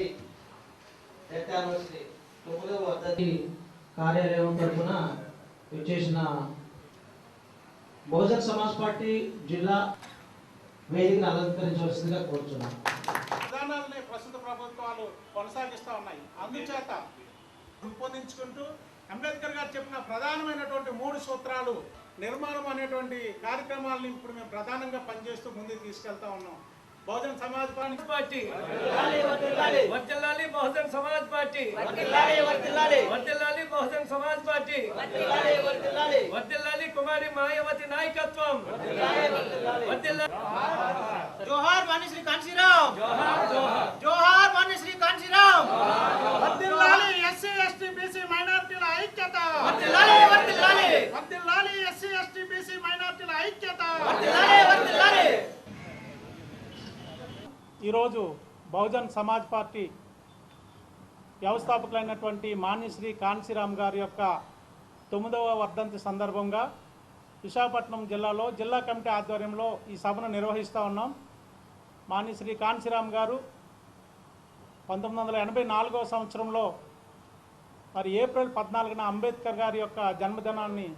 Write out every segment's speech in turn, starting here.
Anniversary death anniversary తొమ్మిదవ కార్యాలయం తరఫున విచ్చేసిన బహుజన్ సమాజ్ పార్టీ జిల్లా వేదికను అలంకరించవలసిందిగా కోరుతున్నాను విధానాలని ప్రస్తుత ప్రభుత్వాలు కొనసాగిస్తూ ఉన్నాయి. అందుచేత రూపొందించుకుంటూ అంబేద్కర్ గారు చెప్పిన ప్రధానమైనటువంటి మూడు సూత్రాలు నిర్మాణం అనేటువంటి కార్యక్రమాలను ఇప్పుడు మేము ప్రధానంగా పనిచేస్తూ ముందుకు తీసుకెళ్తా ఉన్నాం. బహుజన సమాజ్ పార్టీ. వర్ధిల్లాలి బహుజన్ సమాజ్ పార్టీ. వర్ధిల్లాలి బహుజన్ సమాజ్ పార్టీ. వర్ధిల్లాలి కుమారి మాయావతి నాయకత్వం. వర్ధిల్లాలి జోహార్ వాణిశ్రీ కాంశీరామ్ జోహార్ ఈరోజు బహుజన్ సమాజ్ పార్టీ వ్యవస్థాపకులైనటువంటి మాన్యశ్రీ కాన్సీరామ్ గారి యొక్క తొమ్మిదవ వర్ధంతి సందర్భంగా విశాఖపట్నం జిల్లాలో జిల్లా కమిటీ ఆధ్వర్యంలో ఈ సభను నిర్వహిస్తూ ఉన్నాం. మాన్యశ్రీ కాన్సీరామ్ గారు పంతొమ్మిది వందల ఎనభై నాలుగవ సంవత్సరంలో మరి ఏప్రిల్ పద్నాలుగున అంబేద్కర్ గారి యొక్క జన్మదినాన్ని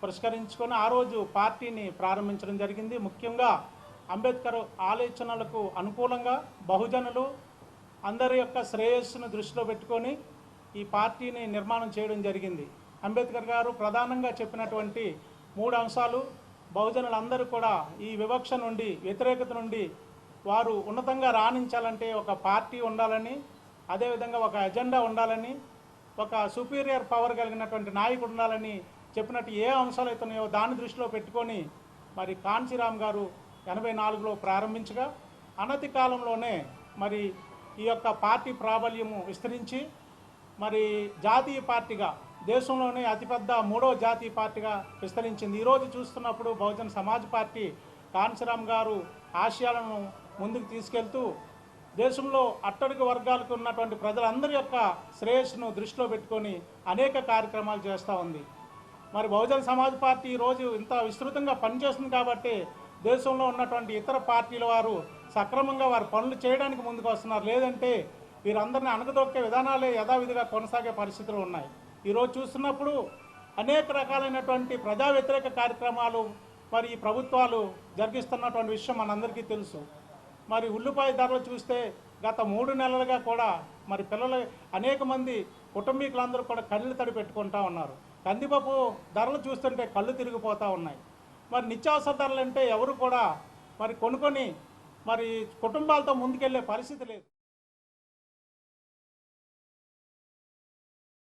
పురస్కరించుకొని ఆ రోజు పార్టీని ప్రారంభించడం జరిగింది. ముఖ్యంగా అంబేద్కర్ ఆలోచనలకు అనుకూలంగా బహుజనులు అందరి యొక్క శ్రేయస్సును దృష్టిలో పెట్టుకొని ఈ పార్టీని నిర్మాణం చేయడం జరిగింది. అంబేద్కర్ గారు ప్రధానంగా చెప్పినటువంటి మూడు అంశాలు బహుజనులందరూ కూడా ఈ వివక్ష నుండి వ్యతిరేకత నుండి వారు ఉన్నతంగా రాణించాలంటే ఒక పార్టీ ఉండాలని అదేవిధంగా ఒక ఎజెండా ఉండాలని ఒక సుపీరియర్ పవర్ కలిగినటువంటి నాయకుడు ఉండాలని చెప్పినట్టు ఏ అంశాలు అవుతున్నాయో దాన్ని దృష్టిలో పెట్టుకొని మరి కాంచీరామ్ గారు ఎనభై నాలుగులో ప్రారంభించగా అనతి కాలంలోనే మరి ఈ యొక్క పార్టీ ప్రాబల్యము విస్తరించి మరి జాతీయ పార్టీగా దేశంలోనే అతిపెద్ద మూడో జాతీయ పార్టీగా విస్తరించింది. ఈరోజు చూస్తున్నప్పుడు బహుజన్ సమాజ్ పార్టీ కాన్సరామ్ గారు ఆశయాలను ముందుకు తీసుకెళ్తూ దేశంలో అట్టడుగు వర్గాలకు ఉన్నటువంటి ప్రజలందరి యొక్క శ్రేయస్సును దృష్టిలో పెట్టుకొని అనేక కార్యక్రమాలు చేస్తూ ఉంది. మరి బహుజన్ సమాజ్ పార్టీ ఈరోజు ఇంత విస్తృతంగా పనిచేస్తుంది కాబట్టి దేశంలో ఉన్నటువంటి ఇతర పార్టీల వారు సక్రమంగా వారి పనులు చేయడానికి ముందుకు వస్తున్నారు. లేదంటే వీరందరిని అణగదొక్కే విధానాలే యథావిధిగా కొనసాగే పరిస్థితులు ఉన్నాయి. ఈరోజు చూస్తున్నప్పుడు అనేక రకాలైనటువంటి ప్రజా వ్యతిరేక కార్యక్రమాలు మరి ఈ ప్రభుత్వాలు జరిగిస్తున్నటువంటి విషయం మనందరికీ తెలుసు. మరి ఉల్లిపాయ ధరలు చూస్తే గత మూడు నెలలుగా కూడా మరి పిల్లలు అనేక మంది కుటుంబీకులందరూ కూడా కళ్ళు తడి పెట్టుకుంటా ఉన్నారు. కందిపప్పు ధరలు చూస్తుంటే కళ్ళు తిరిగిపోతూ ఉన్నాయి. మరి నిత్యావసర ధరలు అంటే ఎవరు కూడా మరి కొనుక్కొని మరి కుటుంబాలతో ముందుకెళ్ళే పరిస్థితి లేదు.